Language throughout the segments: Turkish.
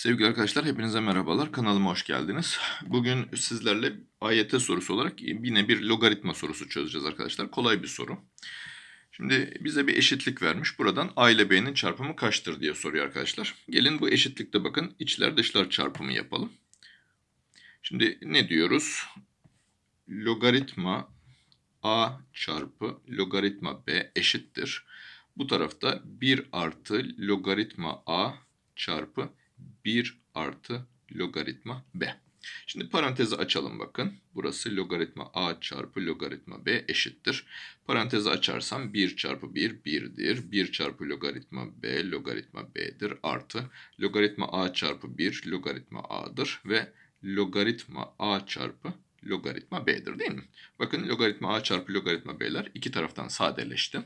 Sevgili arkadaşlar hepinize merhabalar. Kanalıma hoş geldiniz. Bugün sizlerle AYT sorusu olarak yine bir logaritma sorusu çözeceğiz arkadaşlar. Kolay bir soru. Şimdi bize bir eşitlik vermiş. Buradan A ile B'nin çarpımı kaçtır diye soruyor arkadaşlar. Gelin bu eşitlikte bakın içler dışlar çarpımı yapalım. Şimdi ne diyoruz? Logaritma A çarpı logaritma B eşittir. Bu tarafta 1 artı logaritma A çarpı 1 artı logaritma b. Şimdi parantezi açalım bakın. Burası logaritma a çarpı logaritma b eşittir. Parantezi açarsam 1 çarpı 1 1'dir. 1 çarpı logaritma b logaritma b'dir. Artı logaritma a çarpı 1 logaritma a'dır. Ve logaritma a çarpı logaritma b'dir değil mi? Bakın logaritma a çarpı logaritma b'ler iki taraftan sadeleşti.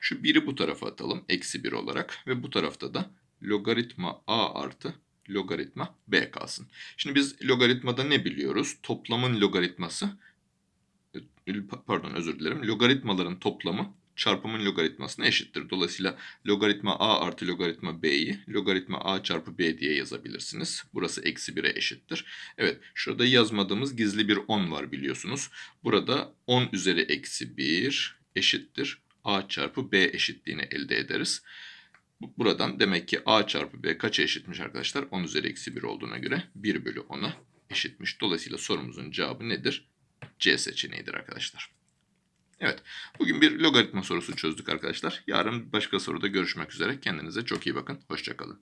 Şu 1'i bu tarafa atalım eksi 1 olarak ve bu tarafta da logaritma a artı logaritma b kalsın. Şimdi biz logaritmada ne biliyoruz? Toplamın logaritması e, pardon özür dilerim. Logaritmaların toplamı çarpımın logaritmasına eşittir. Dolayısıyla logaritma a artı logaritma b'yi logaritma a çarpı b diye yazabilirsiniz. Burası eksi 1'e eşittir. Evet şurada yazmadığımız gizli bir 10 var biliyorsunuz. Burada 10 üzeri eksi 1 eşittir. a çarpı b eşitliğini elde ederiz. Buradan demek ki a çarpı b kaça eşitmiş arkadaşlar? 10 üzeri eksi 1 olduğuna göre 1 bölü 10'a eşitmiş. Dolayısıyla sorumuzun cevabı nedir? C seçeneğidir arkadaşlar. Evet, bugün bir logaritma sorusu çözdük arkadaşlar. Yarın başka soruda görüşmek üzere. Kendinize çok iyi bakın. Hoşçakalın.